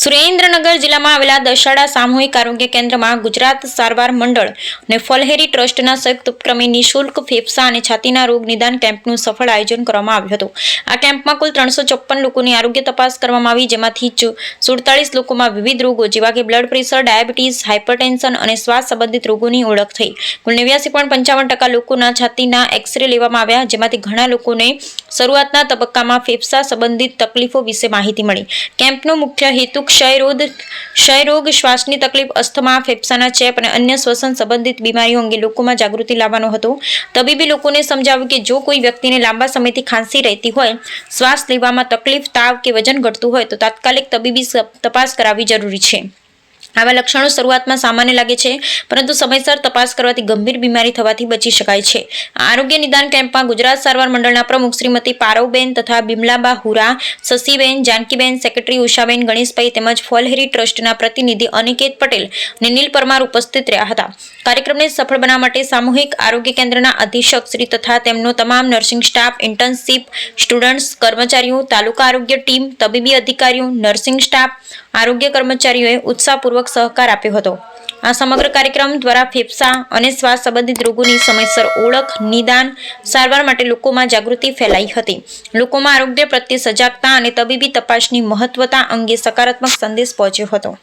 સુરેન્દ્રનગર જિલ્લામાં આવેલા દશાડા સામૂહિક આરોગ્ય કેન્દ્રમાં ગુજરાત સારવાર મંડળ અને ફલહેરી ટ્રસ્ટના સંયુક્ત ઉપક્રમે નિઃશુલ્ક ફેફસા અને છાતીના રોગ નિદાન કેમ્પનું સફળ આયોજન કરવામાં આવ્યું હતું. આ કેમ્પમાં કુલ ત્રણસો ચોપ્પન લોકોની આરોગ્ય તપાસ કરવામાં આવી, જેમાંથી સુડતાલીસ લોકોમાં વિવિધ રોગો, જેવા કે બ્લડ પ્રેશર, ડાયાબિટીસ, હાઇપરટેન્શન અને શ્વાસ સંબંધિત રોગોની ઓળખ થઈ. કુલ નેવ્યાસી પોઈન્ટ પંચાવન ટકા લોકોના છાતીના એક્સરે લેવામાં આવ્યા, જેમાંથી ઘણા લોકોને શરૂઆતના તબક્કામાં ફેફસા સંબંધિત તકલીફો વિશે માહિતી મળી. કેમ્પનો મુખ્ય હેતુ ક્ષયરોગ ક્ષયરોગ, શ્વાસની તકલીફ, અસ્થમા, ફેફસાના ચેપ અને અન્ય શ્વસન સંબંધિત બીમારીઓ અંગે લોકોમાં જાગૃતિ લાવવાનો હતો. તબીબી લોકોને સમજાવ્યું કે જો કોઈ વ્યક્તિને લાંબા સમયથી ખાંસી રહેતી હોય, શ્વાસ લેવામાં તકલીફ, તાવ કે વજન ઘટતું હોય તો તાત્કાલિક તબીબી તપાસ કરાવવી જરૂરી છે. આવા લક્ષણો શરૂઆતમાં સામાન્ય લાગે છે, પરંતુ સમયસર તપાસ કરવાથી ગંભીર બીમારી થવાથી બચી શકાય છે. આરોગ્ય નિદાન કેમ્પમાં ગુજરાત સારવાર મંડળના પ્રમુખ શ્રીમતી પારવબેન તથા બિમલાબા હુરા, શશીબેન, જાનકીબેન, સેક્રેટરી ઉષાબેન, ગણેશભાઈ તેમજ ફોલહેરી ટ્રસ્ટના પ્રતિનિધિ અનિકેત પટેલ અને નીલ પરમાર ઉપસ્થિત રહ્યા હતા. કાર્યક્રમને સફળ બનાવવા માટે સામૂહિક આરોગ્ય કેન્દ્રના અધિક્ષક શ્રી તથા તેમનો તમામ નર્સિંગ સ્ટાફ, ઇન્ટર્નશીપ સ્ટુડન્ટ્સ, કર્મચારીઓ, તાલુકા આરોગ્ય ટીમ, તબીબી અધિકારીઓ, નર્સિંગ સ્ટાફ, આરોગ્ય કર્મચારીઓએ ઉત્સાહપૂર્વક સહકાર આપ્યો હતો. આ સમગ્ર કાર્યક્રમ દ્વારા ફેફસા અને શ્વાસ સંબંધિત રોગોની સમયસર ઓળખ, નિદાન, સારવાર માટે લોકોમાં જાગૃતિ ફેલાઈ હતી. લોકોમાં આરોગ્ય પ્રત્યે સજાગતા અને તબીબી તપાસની મહત્વતા અંગે સકારાત્મક સંદેશ પહોંચ્યો હતો.